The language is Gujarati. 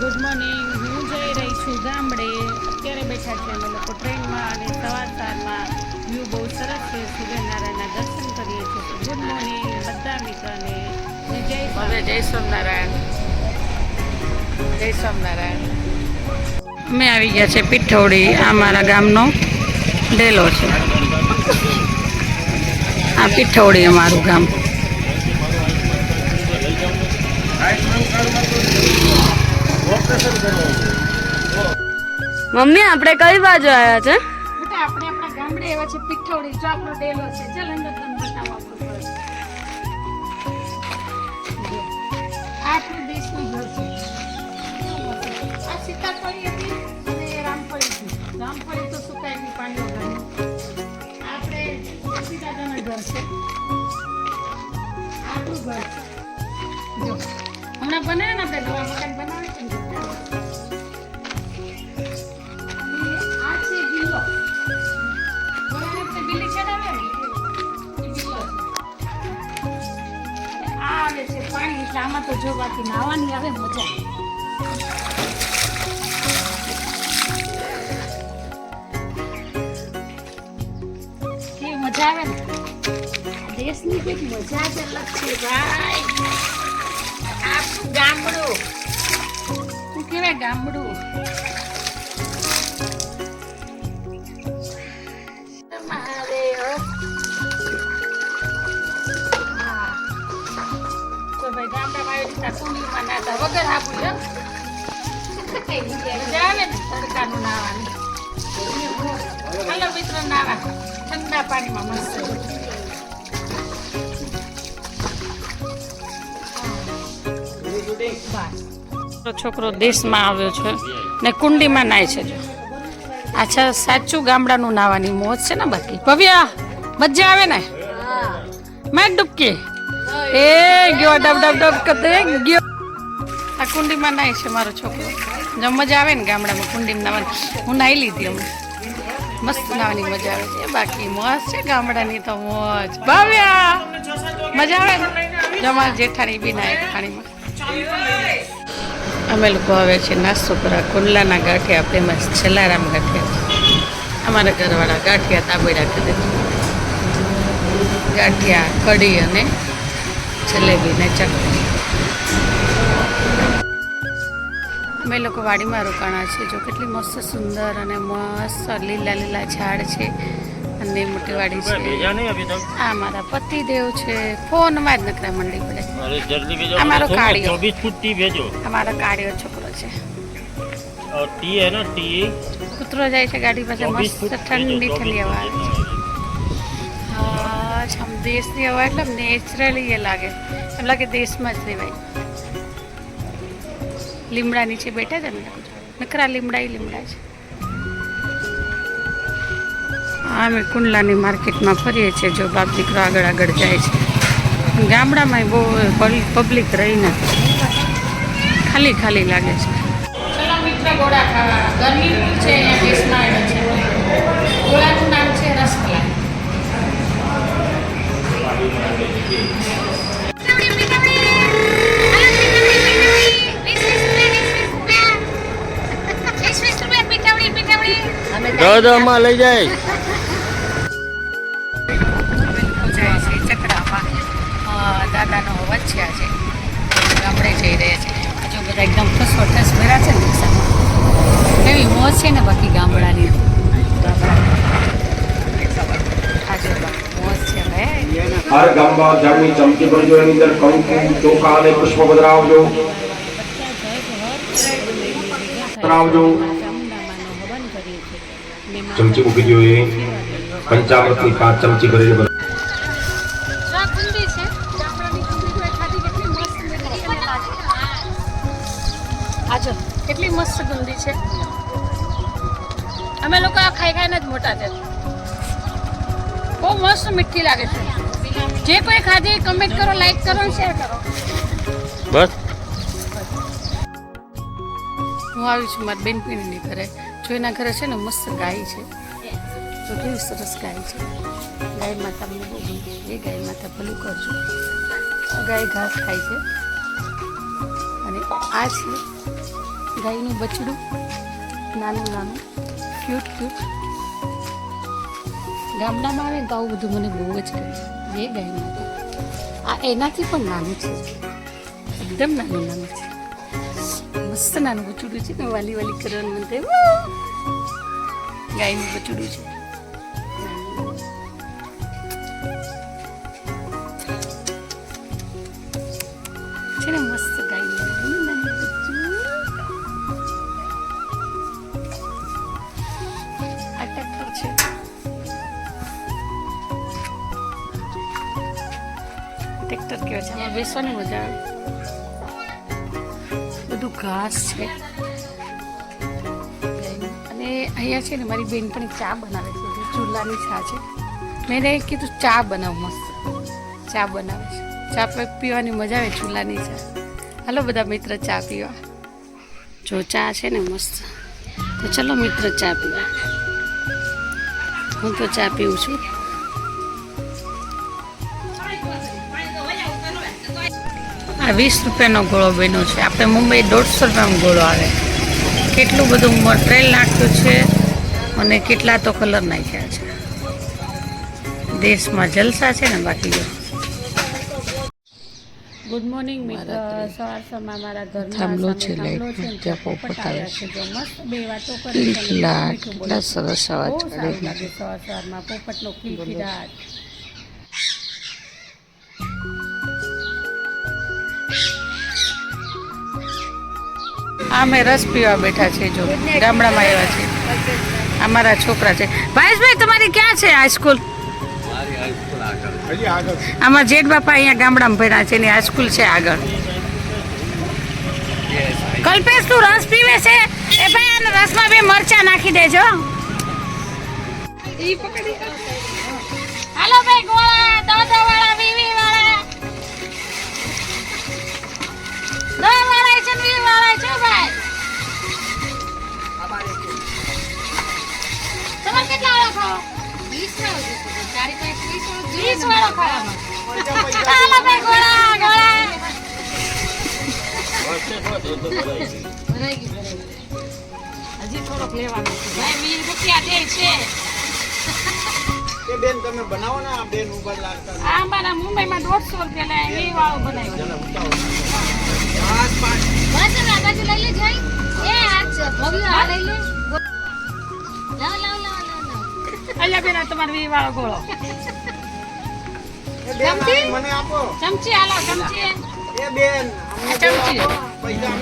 ગુડ મોર્નિંગ હું જઈ રહી છું ગામડે. અત્યારે બેઠા છે અમે લોકો ટ્રેનમાં અને સવાર સવારમાં વ્યૂ બહુ સરસ છે. સૂર્યનારાયણના દર્શન કરીએ છીએ. ગુડ મોર્નિંગ બધા મિત્રને. જય હવે જય સ્વામિનારાયણ. જય સ્વામિનારાયણ. અમે આવી ગયા છે પીઠોડી આ મારા ગામનો ડેલો છે. આ પીઠોડી અમારું ગામ. મમ્મી, આપણે કઈ બાજુ આવ્યા છે? આપણે ગામડે એવા છે, પીઠોડી, જો આપણો છે. ચાલ દેશનું ઘર છે. આ સીતાફળી હતી અને રામફળી હતી. રામફળી તો સુકાયેલી પાણી વગરની આપણે તુલસી ઘર છે. આપણું ઘર છે. જો, હમણાં બનાવે ને આપણે નવા મકાન બનાવે એટલે આમાં તો જો બાકી આવે મજા કેવી મજા આવે ને? દેશની કંઈક મજા જ અલગ છે ભાઈ. શું ગામડું. મહાદેવ તો ભાઈ ગામડામાં આવી રીતના કુંડીમાં નાતા વગર જગ્યાએ મજા આવે ને તડકાનું નાહવાની. હાલો મિત્રો નાવા. ઠંડા પાણીમાં મસ્ત. બસ. છોકરો દેશમાં આવ્યો છે ને કુંડીમાં નાય છે જો. અચ્છા સાચું ગામડાનું નાવાની મોજ છે ને બાકી. ભવ્યા, મજા આવે ને? મેં ડૂબકી. એ ગયો, ડબ ડબ ડબ કરતે ગયો. આ કુંડીમાં નાય છે મારો છોકરો. જો મજા આવે ને ગામડામાં કુંડીમાં નાવાની. હું નાહી લીધી હમણાં. મસ્ત નાવાની મજા આવે છે. બાકી મોજ છે ગામડાની તો મોજ. ભાવ્યા! મજા આવે ને? જો જેઠાણી બી નાય પાણીમાં અમે લોકો આવે છે નાસ્તો કરવા કુંડલાના ગાંઠિયા ફેમસ છેલ્લારામ ગાંઠિયા અમારા ઘરવાળા ગાંઠિયા તાબેડા કરે છે ગાંઠિયા, કઢી અને જલેબી ને ચટણી. અમે લોકો વાડીમાં રોકાણા છે જો કેટલી મસ્ત સુંદર અને મસ્ત લીલા લીલા ઝાડ છે. અને બે મોટી વાડી છે આ મારા પતિદેવ છે. ફોનમાં જ નકરા મંડી પડે. અમારો કાળિયો. ચોવીસ ફૂટ ભેજો. અમારો કાળિયો છોકરો છે. ટી હે ને ટી? કૂતરો જાય છે ગાડી પાસે મસ્ત ઠંડી ઠંડી અવાજ છે આમ દેશની અવાજ એટલે નેચરલી એ લાગે. એમ લાગે દેશમાં જ રહેવાય. લીમડા નીચે બેઠા છે ને નકરા લીમડા એ લીમડા છે. અમે કુંડલાની માર્કેટમાં ફરીએ છીએ જો બાપ દીકરો આગળ આગળ જાય છે. ગામડામાં બહુ પબ્લિક રહી નથી. ખાલી ખાલી લાગે છે. ચલો મિત્ર ગોળા ખાવા ગરમી છે અહીંયા દેશમાં છે? ગોળાનું નામ છે રસમલાઈ માં લઈ જાય. એકદમ ઠસો ઠસ ભર્યા છે ને રિક્ષામાં એવી મોજ છે ને બાકી ગામડાની. હર ગામમાં જાગની ચમકી ભરજો એની અંદર કંકુ ચોખા અને પુષ્પ પધરાવજો. પધરાવજો. ચામુંડામાનો હવન કરીએ ચમચી મૂકી જોઈએ. પંચામૃતની પાંચ ચમચી ભરેલી આ કેટલી મસ્ત ગંદી છે. અમે લોકો આ ખાઈ ખાઈને જ મોટા છે. બહુ મસ્ત મીઠી લાગે છે. જે કોઈ ખાધી કમેન્ટ કરો લાઈક કરો અને શેર કરો. બસ. હું આવી છું મારી બેનપણીની ઘરે. જો એના ઘરે છે ને મસ્ત ગાય છે. તો કેવી સરસ ગાય છે. ગાય માતા મને બહુ એ ગાય માતા ભલું કરજો. ગાય ઘાસ ખાય છે. અને આ છે ગાયનું બચડું નાનું નાનું. ક્યુટ ક્યુટ ગામડામાં આવે ગાવું બધું મને બહુ જ ગમે. બે ગાયનું આ એનાથી પણ નાનું છે. એકદમ નાનું નાનું છે. મસ્ત નાનું બચડું છે ને, વાલી વાલી કરવાનું મને ગાયનું બચડું છે. ટ્રેક્ટર કેવા છે આમાં બેસવાની મજા આવે. બધું ઘાસ છે. અને અહીંયા છે ને મારી બેન પણ ચા બનાવે છે. ચૂલાની ચા છે. મેં એને કીધું ચા બનાવ મસ્ત. ચા બનાવે છે. ચા પીવાની મજા આવે ચૂલાની ચા. હાલો બધા મિત્ર ચા પીવા. જો ચા છે ને મસ્ત. તો ચલો મિત્ર ચા પીવા. હું તો ચા પીવું છું. આ વીસ રૂપિયાનો ગોળો બન્યો છે. આપણે મુંબઈ દોઢસો રૂપિયાનો ગોળો આવે. કેટલું બધું મટીરિયલ નાખ્યું છે અને કેટલા તો કલર નાખ્યા છે. દેશમાં જલસા છે ને બાકી જો ગુડ મોર્નિંગ મિત્ર. સવાર મારા ઘરમાં થાંભલો છે ત્યાં પોપટ આવે આવ્યા છે. મસ્ત બે વાતો કરી કેટલા સરસ અવાજ કરે સવાર સવારમાં પોપટનો કિલકિલાટ અમે રસ પીવા બેઠા છે જો, ગામડામાં આવ્યા છે. અમારા છોકરા છે. ભાઈશભાઈ તમારી ક્યાં છે હાઈસ્કૂલ આમાં જેઠ બાપા અહીંયા ગામડામાં ભણ્યા છે ને હાઈસ્કૂલ છે આગળ. કલ્પેશ, તું રસ પીવે છે? એ ભાઈ, આને રસમાં બે મરચા નાખી દેજો. હાલો ભાઈ, ગોળા દાદા વાળા હજી થોડોક લેવાનો છે ભાઈ વીસ રૂપિયા દે છે એ બેન તમે બનાવો ને આ બેન ઉપર લાગતા આ અમારા મુંબઈમાં દોઢસો રૂપિયા લે એ વાળો બનાવ્યો પાંચ પાંચ અહીંયા બેન આ તમારો વી વાળો ગોળો એ બેન આ મને આપો. ચમચી ચમચી. એ બેન ચમચી. પૈસા